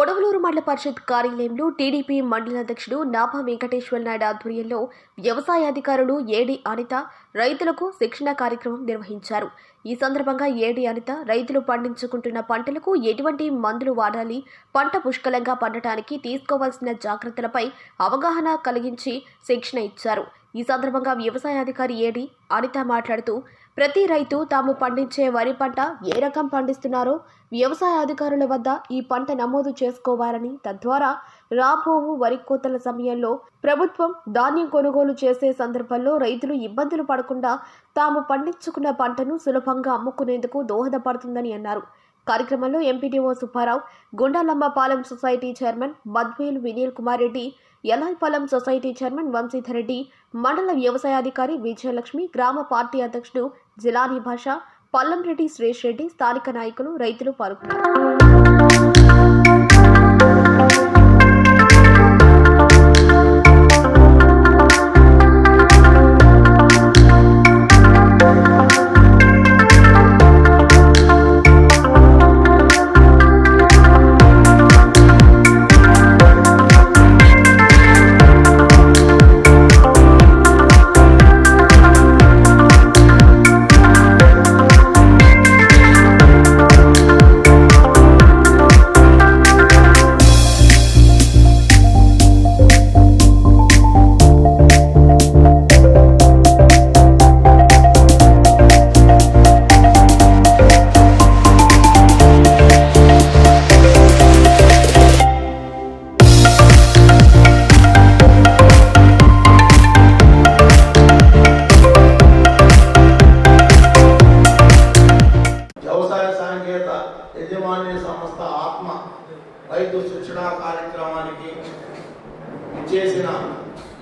కొడవలూరు మండల పరిషత్ కార్యాలయంలో టీడీపీ మండల అధ్యక్షుడు నాభా వెంకటేశ్వర నాయుడు ఆధ్వర్యంలో వ్యవసాయ అధికారులు ఏడి అనిత రైతులకు శిక్షణ కార్యక్రమం నిర్వహించారు. ఈ సందర్భంగా ఏడి అనిత రైతులు పండించుకుంటున్న పంటలకు ఎటువంటి మందులు వాడాలి పంట పుష్కలంగా పండటానికి తీసుకోవాల్సిన జాగ్రత్తలపై అవగాహన కలిగించి శిక్షణ ఇచ్చారు. ఈ సందర్భంగా వ్యవసాయ అధికారి ఏడి అనిత మాట్లాడుతూ ప్రతి రైతు తాము పండించే వరి పంట ఏ రకం పండిస్తున్నారో వ్యవసాయ అధికారుల వద్ద ఈ పంట నమోదు చేసుకోవాలని తద్వారా రాబోవు వరి కోతల సమయంలో ప్రభుత్వం ధాన్యం కొనుగోలు చేసే సందర్భంలో రైతులు ఇబ్బందులు పడకుండా తాము పండించుకున్న పంటను సులభంగా అమ్ముకునేందుకు దోహదపడుతుందని అన్నారు. కార్యక్రమంలో MPDO Subbarao Gundalammapalem society chairman Badvel Vineel Kumar Reddy Elayipalem society chairman Vamsidhar Reddy మండల వ్యవసాయాధికారి విజయలక్ష్మి గ్రామ పార్టీ అధ్యక్షుడు జిలానీ భాష పల్లంరెడ్డి సురేష్ రెడ్డి స్థానిక నాయకులు రైతులు పాల్గొన్నారు.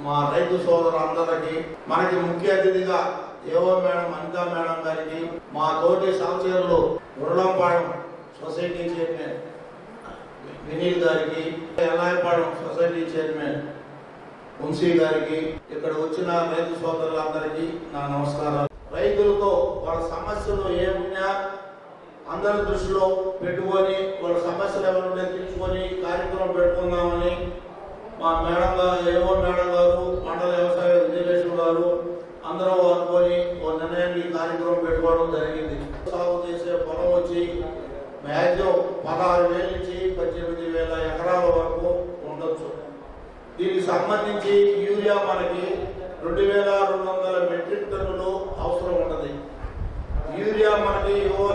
మా రైతు సోదరులందరికీ మనకి ముఖ్య అతిథిగా ఏవో మేడం అనితా మేడం గారికి మా తోటి సహచరులు ఉరళంపాడు సొసైటీ చైర్మన్ వినీల్ గారికి ఎల్లాయపాడు సొసైటీ చైర్మన్ వంశీ గారికి ఇక్కడ వచ్చిన రైతు సోదరులందరికీ నా నమస్కారాలు. రైతులతో వాళ్ళ సమస్యలు ఏమున్నా అందరి దృష్టిలో పెట్టుకొని వాళ్ళ సమస్యలు ఎవరుంటే తెలుసుకొని కార్యక్రమం పెట్టుకుందామని మా మేడం గారు ఏవో మేడం గారు మండల వ్యవసాయ విజయలక్ష్మి గారు అందరూ అనుకొని ఓ నిర్ణయాన్ని కార్యక్రమం పెట్టుకోవడం జరిగింది. సాగు చేసే పొలం వచ్చి మ్యాక్సిమం పదహారు వేల నుంచి పద్దెనిమిది వేల ఎకరాల వరకు ఉండొచ్చు. దీనికి సంబంధించి యూరియా మనకి రెండు వేల రెండు వందల మెట్రిక్ టన్నులు అవసరం ఉన్నది యూరియా మనకి ఏవో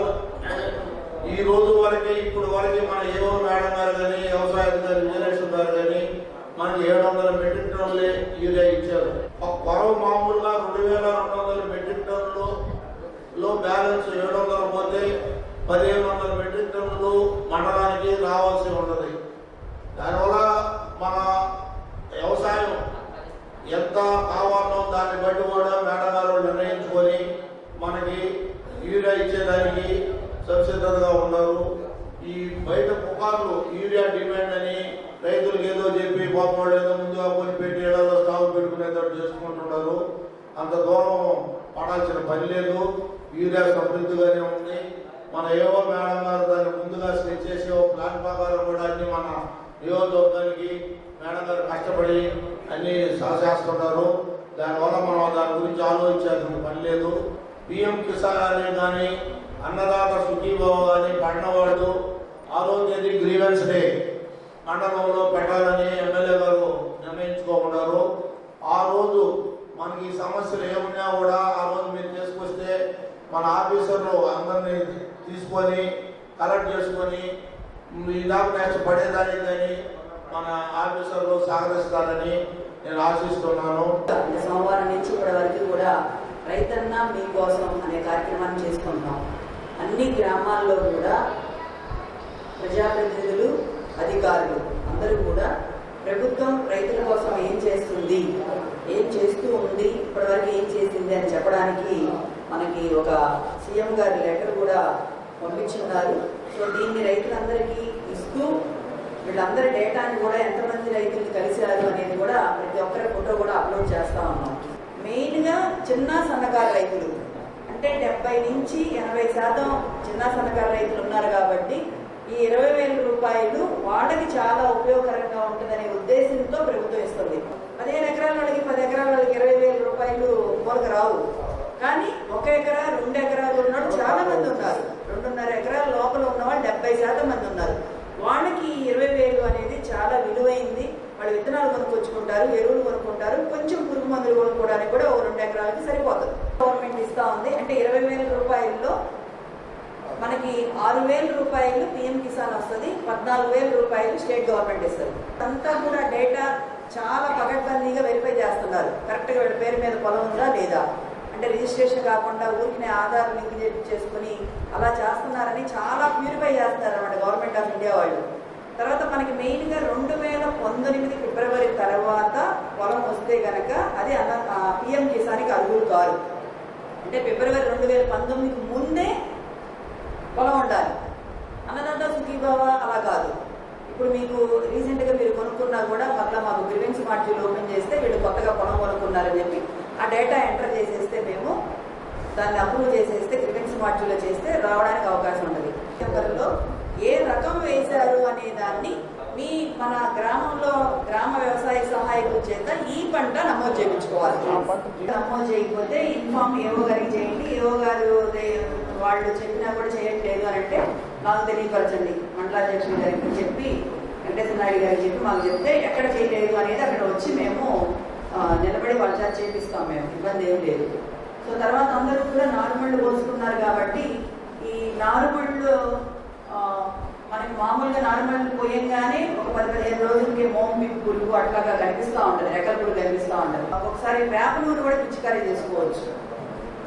ఈ రోజు వరకు ఇప్పుడు వరకు మన ఏవో మేడం గారు కానీ వ్యవసాయ అధికారి విజయలక్ష్మి గారు కానీ మనకి ఏడు వందల మెట్రిక్ టన్నులే యూరియా ఇచ్చారు. పొరవ మామూలుగా రెండు వేల రెండు వందల మెట్రిక్ టన్నులు లో బ్యాలెన్స్ ఏడు వందలు పోతే పదిహేను వందల మెట్రిక్ టన్నులు మండలానికి రావాల్సి ఉన్నది. దానివల్ల మన వ్యవసాయం ఎంత కావాలో దాన్ని బట్టి కూడా మేడగారు నిర్ణయించుకొని మనకి యూరియా ఇచ్చేదానికి సబ్సిడర్గా ఉన్నారు. ఈ బయట పుకార్లు యూరియా డిమాండ్ అని రైతులకు ఏదో చెప్పి పాపవాడు ఏదో ముందుగా కొని పెట్టి ఏడాదో స్టాక్ పెట్టుకునేటట్టు చేసుకుంటున్నారు అంత దూరం పడాల్సిన పని లేదు. యూరియా సమృద్ధిగానే ఉంది. మన ఏవో మేడం గారు దాన్ని ముందుగా స్కెచ్ చేసి ఓ ప్లాన్ ప్రకారం కూడా అన్ని మన నియోజకవర్గానికి మేడం గారు కష్టపడి అన్ని సహసేస్తున్నారు దానివల్ల మనం దాని గురించి ఆలోచించాల్సిన పని లేదు. పిఎం కిసాన్ అనే కానీ అన్నదాత సుఖీభావ కానీ పడినవాడు ఆరోగ్యది గ్రీవెన్స్ డే. మండలంలో పెట్టాలని ఎమ్మెల్యే గారు నిర్ణయించుకోకున్నారు ఆ రోజు మనకి సమస్యలు ఏమున్నా కూడా ఆ రోజు మీరు తీసుకొస్తే మన ఆఫీసర్లు అందరినీ తీసుకొని కలెక్ట్ చేసుకొని ఈ మ్యాచ్ నెక్స్ట్ కానీ మన ఆఫీసర్లు సహకరిస్తారని నేను ఆశిస్తున్నాను. సోమవారం నుంచి ఇప్పటి వరకు కూడా రైతన్న మీకోసం అనే కార్యక్రమాన్ని చేసుకుంటున్నాం. అన్ని గ్రామాల్లో కూడా ప్రజాప్రతినిధులు అధికారులు అందరూ కూడా ప్రభుత్వం రైతుల కోసం ఏం చేస్తుంది ఏం చేస్తూ ఉంది ఇప్పటివరకు ఏం చేసింది అని చెప్పడానికి మనకి ఒక సీఎం గారి లెటర్ కూడా పంపించున్నారు సో దీన్ని రైతులందరికీ ఇస్తూ వీళ్ళందరి డేటాని కూడా ఎంతమంది రైతులు కలిశారు అనేది కూడా ప్రతి ఒక్కరి ఫోటో కూడా అప్లోడ్ చేస్తా ఉన్నాం. మెయిన్గా చిన్న సన్నకారు రైతులు అంటే డెబ్బై నుంచి ఎనభై శాతం చిన్న సన్నకారు రైతులు ఉన్నారు కాబట్టి ఈ ఇరవై వేల రూపాయలు వాళ్ళకి చాలా ఉపయోగకరంగా ఉంటుందనే ఉద్దేశంతో ప్రభుత్వం ఇస్తుంది. పదిహేను ఎకరాల వాళ్ళకి పది ఎకరాల వాళ్ళకి ఇరవై వేల రూపాయలు ఊరకు రావు. కానీ ఒక ఎకరా రెండు ఎకరాలు ఉన్నవాళ్ళు చాలా మంది ఉన్నారు. రెండున్నర ఎకరాల లోపల ఉన్నవాళ్ళు డెబ్బై శాతం మంది ఉన్నారు. వాళ్ళకి ఇరవై వేలు అనేది చాలా విలువైంది. వాళ్ళు విత్తనాలు కొనుక్కొచ్చుకుంటారు ఎరువులు కొనుక్కుంటారు. కొంచెం పురుగు మందులు కొనుక్కోవడానికి కూడా ఒక రెండు ఎకరాలకి సరిపోతుంది. గవర్నమెంట్ ఇస్తా ఉంది. అంటే ఇరవై వేల రూపాయల్లో మనకి ఆరు వేల రూపాయలు పిఎం కిసాన్ వస్తుంది. పద్నాలుగు వేల రూపాయలు స్టేట్ గవర్నమెంట్ ఇస్తుంది. అంతా కూడా డేటా చాలా పగడ్బందీగా వెరిఫై చేస్తున్నారు. కరెక్ట్గా వీళ్ళ పేరు మీద పొలం ఉందా లేదా? అంటే రిజిస్ట్రేషన్ కాకుండా ఊరికి ఆధార్ లింక్ చేసుకుని అలా చేస్తున్నారని చాలా ప్యూరిఫై చేస్తారు అనమాట గవర్నమెంట్ ఆఫ్ ఇండియా వాళ్ళు. తర్వాత మనకి మెయిన్గా రెండు వేల పంతొమ్మిది ఫిబ్రవరి తర్వాత పొలం వస్తే కనుక అది అన్న పిఎం కిసాన్కి అర్హులు కాదు అంటే ఫిబ్రవరి రెండు వేల పంతొమ్మిది ముందే పొలం ఉండాలి. అన్నదాత సుఖీభావ అలా కాదు. ఇప్పుడు మీకు రీసెంట్గా మీరు కొనుక్కున్నా కూడా మళ్ళీ మాకు గ్రివెన్స్ మాడ్యూల్ ఓపెన్ చేస్తే వీళ్ళు కొత్తగా పొలం కొనుక్కున్నారని చెప్పి ఆ డేటా ఎంటర్ చేసేస్తే మేము దాన్ని అప్రూవ్ చేసేస్తే గ్రివెన్స్ మాడ్యూల్లో చేస్తే రావడానికి అవకాశం ఉండదు ఎవరిలో ఏ రకం వేశారు అనే దాన్ని మీ మన గ్రామంలో గ్రామ వ్యవసాయ సహాయకుల చేత ఈ పంట నమోదు చేయించుకోవాలి. నమోదు చేయకపోతే ఇన్ఫామ్ ఏవో గారికి చేయండి. ఏవో గారు వాళ్ళు చెప్పినా కూడా చేయట్లేదు అని అంటే నాకు తెలియపరచండి. మండలాధ్యక్షుడి గారికి చెప్పి వెంకటేశ్వర నాయుడు గారికి చెప్పి మాకు చెప్తే ఎక్కడ చేయలేదు అనేది అక్కడ వచ్చి మేము నిలబడి వాళ్ళ చేత చేపిస్తాం మేము. ఇబ్బంది ఏం లేదు. సో తర్వాత అందరూ కూడా నారుమళ్ళు పోసుకున్నారు కాబట్టి ఈ నారుమళ్ళు మనకి మామూలుగా నార్మల్ పోయంగానే ఒక పది పదిహేను రోజులకి మోంబి పురుగు అట్లాగా కనిపిస్తూ ఉంటుంది రెక్కల పురుగు కనిపిస్తూ ఉంటుంది. ఒకసారి వేప నూనె కూడా పిచ్చికారీ చేసుకోవచ్చు.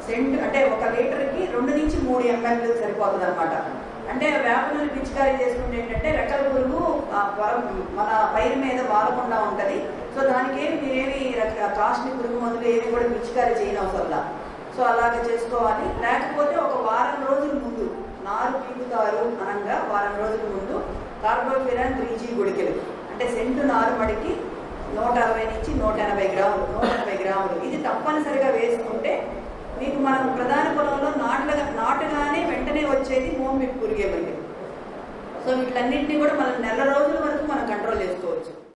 సెంట్ అంటే ఒక లీటర్కి రెండు నుంచి మూడు ఎంఎల్ సరిపోతుంది అనమాట అంటే వేప నూనె పిచికారీ చేసుకుంటే ఏంటంటే రెక్కల పురుగు మన పైరు మీద వాలకుండా ఉంటది. సో దానికి ఏమి మీరేమి కాస్ట్లీ పురుగు మందులు ఏమి కూడా పిచికారీ చేయనవసరంలా సో అలాగ చేసుకోవాలి. లేకపోతే ఒక వారం రోజుల ముందు నారు పీకుతారు అనగా వారం రోజుల ముందు కార్బోఫిరాన్ త్రీ జీ గుడికెలు. అంటే సెంటు నారు మడికి నూట అరవై నుంచి నూట ఎనభై గ్రాములు నూట ఎనభై గ్రాములు. ఇది తప్పనిసరిగా వేసుకుంటే మీకు మనం ప్రధాన పొలంలో నాట్లుగా నాటుగానే వెంటనే వచ్చేది మోమి పురిగే సో వీటన్నింటినీ కూడా మనం నెల రోజుల వరకు మనం కంట్రోల్ చేసుకోవచ్చు.